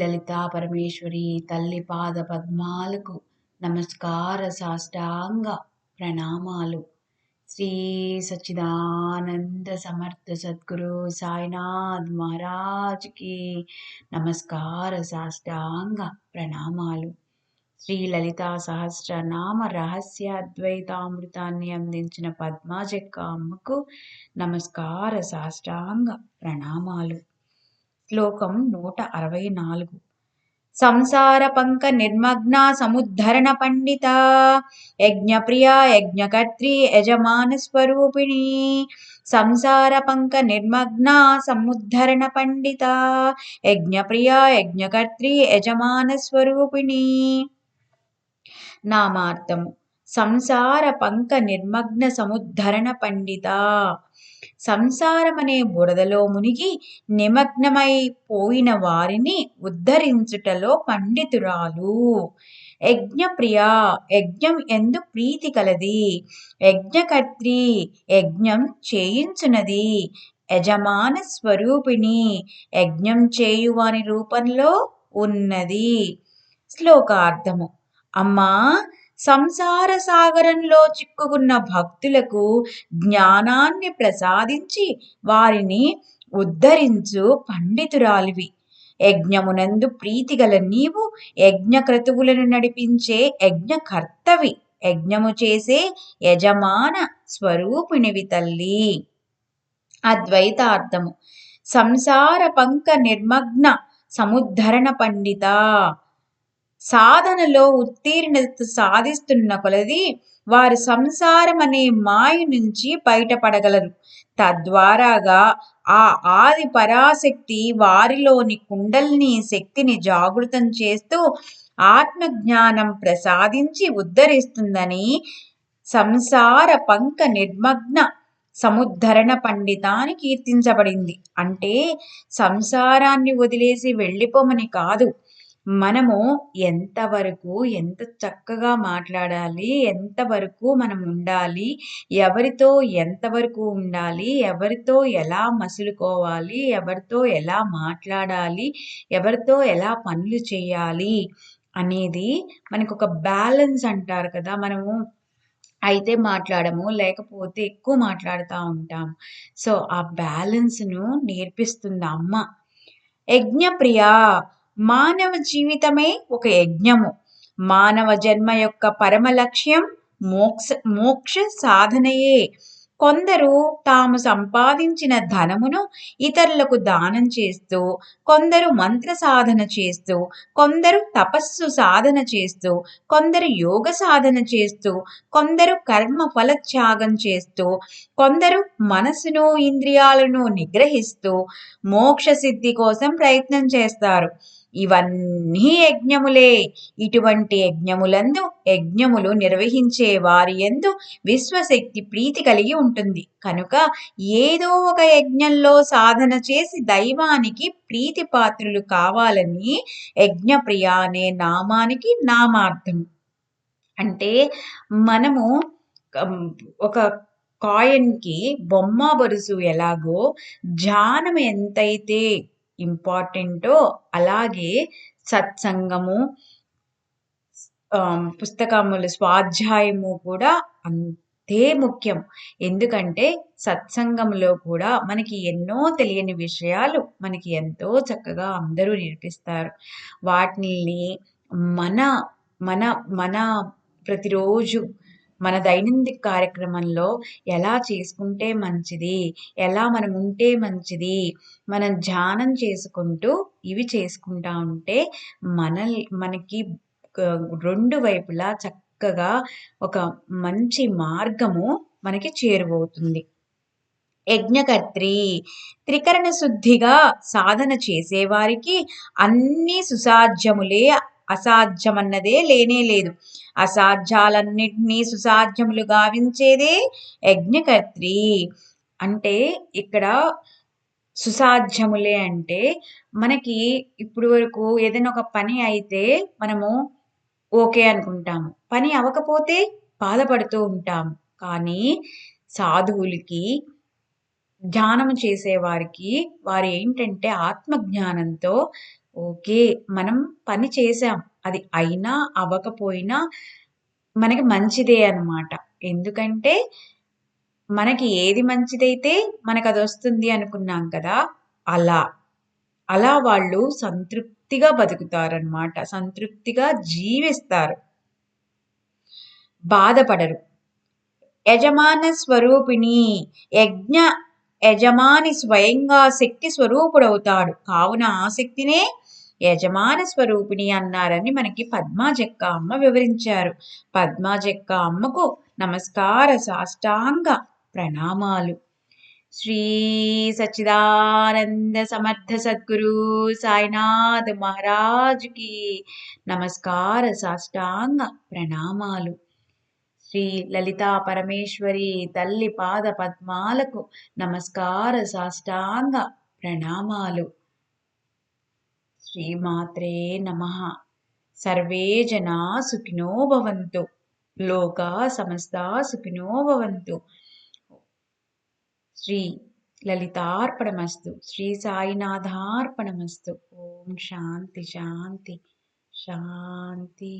లలితా పరమేశ్వరి తల్లి పాద పద్మాలకు నమస్కార సాష్టాంగ ప్రణామాలు. శ్రీ సచ్చిదానంద సమర్థ సద్గురు సాయినాథ్ మహారాజ్కి నమస్కార సాష్టాంగ ప్రణామాలు. శ్రీ లలితా సహస్రనామ రహస్య అద్వైతామృతాన్ని అందించిన పద్మాజక్క అమ్మకు నమస్కార సాష్టాంగ ప్రణామాలు. శ్లోకం నూట అరవై నాలుగు. సంసార పంక నిర్మగ్న సముద్ధరణ పండిత యజ్ఞప్రియ యజ్ఞకర్త్రి యజమాన స్వరూపిణి సంసార పంక నిర్మగ్న సముద్ధరణ పండిత యజ్ఞప్రియ యజ్ఞకర్త్రి యజమాన స్వరూపిణి. నామార్థము సంసార పంక నిర్మగ్న సముద్ధరణ పండిత సంసారమనే బురదలో మునిగి నిమగ్నమైపోయిన వారిని ఉద్ధరించుటలో పండితురాలు. యజ్ఞప్రియ యజ్ఞం ఎందు ప్రీతి కలది. యజ్ఞకర్త్రి యజ్ఞం చేయించునది. యజమాన స్వరూపిణి యజ్ఞం చేయువాని రూపంలో ఉన్నది. శ్లోకార్థము. అమ్మా సంసార సాగరంలో చిక్కుకున్న భక్తులకు జ్ఞానాన్ని ప్రసాదించి వారిని ఉద్ధరించు పండితురాలివి. యజ్ఞమునందు ప్రీతిగల నీవు యజ్ఞక్రతువులను నడిపించే యజ్ఞకర్తవి. యజ్ఞము చేసే యజమాన స్వరూపిణివి తల్లి. అద్వైతార్థము. సంసార పంక నిర్మగ్న సముద్ధరణ పండిత. సాధనలో ఉత్తీర్ణత సాధిస్తున్న కొలది వారు సంసారం అనే మాయ నుంచి బయటపడగలరు. తద్వారాగా ఆ ఆది పరాశక్తి వారిలోని కుండల్ని శక్తిని జాగృతం చేస్తూ ఆత్మజ్ఞానం ప్రసాదించి ఉద్ధరిస్తుందని సంసార పంక నిర్మగ్న సముద్ధరణ పండితాన్ని కీర్తించబడింది. అంటే సంసారాన్ని వదిలేసి వెళ్ళిపోమని కాదు. మనము ఎంతవరకు ఎంత చక్కగా మాట్లాడాలి ఎంతవరకు మనం ఉండాలి ఎవరితో ఎంతవరకు ఉండాలి ఎవరితో ఎలా మసులుకోవాలి ఎవరితో ఎలా మాట్లాడాలి ఎవరితో ఎలా పనులు చేయాలి అనేది మనకు ఒక బ్యాలెన్స్ అంటారు కదా. మనము అయితే మాట్లాడము లేకపోతే ఎక్కువ మాట్లాడుతూ ఉంటాం సో ఆ బ్యాలెన్స్ను నేర్పిస్తుంది అమ్మ. యజ్ఞప్రియ మానవ జీవితమే ఒక యజ్ఞము. మానవ జన్మ యొక్క పరమ లక్ష్యం మోక్ష మోక్ష సాధనయే. కొందరు తాము సంపాదించిన ధనమును ఇతరులకు దానం చేస్తూ కొందరు మంత్ర సాధన చేస్తూ కొందరు తపస్సు సాధన చేస్తూ కొందరు యోగ సాధన చేస్తూ కొందరు కర్మ ఫలత్యాగం చేస్తూ కొందరు మనసును ఇంద్రియాలను నిగ్రహిస్తూ మోక్ష సిద్ధి కోసం ప్రయత్నం చేస్తారు. ఇవన్నీ యజ్ఞములే. ఇటువంటి యజ్ఞములందు యజ్ఞములు నిర్వహించే వారి ఎందు విశ్వశక్తి ప్రీతి కలిగి ఉంటుంది. కనుక ఏదో ఒక యజ్ఞంలో సాధన చేసి దైవానికి ప్రీతి పాత్రులు కావాలని యజ్ఞప్రియ అనే నామానికి నామార్థం. అంటే మనము ఒక కాయన్కి బొమ్మ బరుసు ఎలాగో ధ్యానం ఎంతైతే ఇంపార్టెంటో అలాగే సత్సంగము పుస్తకములు స్వాధ్యాయము కూడా అంతే ముఖ్యం. ఎందుకంటే సత్సంగంలో కూడా మనకి ఎన్నో తెలియని విషయాలు మనకి ఎంతో చక్కగా అందరూ నేర్పిస్తారు. వాటిని మన మన మన ప్రతిరోజు మన దైనందిక కార్యక్రమంలో ఎలా చేసుకుంటే మంచిది? ఎలా మనం ఉంటే మంచిది? మనం ధ్యానం చేసుకుంటూ ఇవి చేసుకుంటా ఉంటే మన మనకి రెండు వైపులా చక్కగా ఒక మంచి మార్గము మనకి చేరువవుతుంది. యజ్ఞకర్త్రి త్రికరణ శుద్ధిగా సాధన చేసేవారికి అన్ని సుసాధ్యములే అసాధ్యమన్నదే లేనే లేదు. అసాధ్యాలన్నింటినీ సుసాధ్యములు గావించేదే యజ్ఞకర్త్రి. అంటే ఇక్కడ సుసాధ్యములే అంటే మనకి ఇప్పుడు వరకు ఏదైనా ఒక పని అయితే మనము ఓకే అనుకుంటాము. పని అవ్వకపోతే బాధపడుతూ ఉంటాము కానీ సాధువులకి ధ్యానం చేసేవారికి వారు ఏంటంటే ఆత్మజ్ఞానంతో ఓకే. మనం పని చేసాం అది అయినా, అవ్వకపోయినా మనకి మంచిదే అన్నమాట. ఎందుకంటే మనకి ఏది మంచిదైతే మనకి అది వస్తుంది అనుకున్నాం కదా! అలా. అలా వాళ్ళు సంతృప్తిగా బతుకుతారనమాట. సంతృప్తిగా జీవిస్తారు. బాధపడరు. యజమాన స్వరూపిణి. యజ్ఞ యజమాని స్వయంగా శక్తి స్వరూపుడవుతాడు. కావున ఆ శక్తినే యజమాన స్వరూపిణి అన్నారని మనకి పద్మాజక్క అమ్మ వివరించారు. పద్మాజక్క అమ్మకు నమస్కార సాష్టాంగ ప్రణామాలు. శ్రీ సచిదానంద సమర్థ సద్గురు సాయినాథ్ మహారాజ్కి నమస్కార సాష్టాంగ ప్రణామాలు. శ్రీ లలితా పరమేశ్వరి తల్లి పాద పద్మాలకు నమస్కార సాష్టాంగ ప్రణామాలు. శ్రీమాత్రే నమ. సర్వే జనా సుఖినో భవంతు. లోకా సమస్తా సుఖినో భవంతు. శ్రీ లలితార్పణమస్తు. శ్రీ సాయినాథార్పణమస్తు. ఓం శాంతి శాంతి. శాంతి.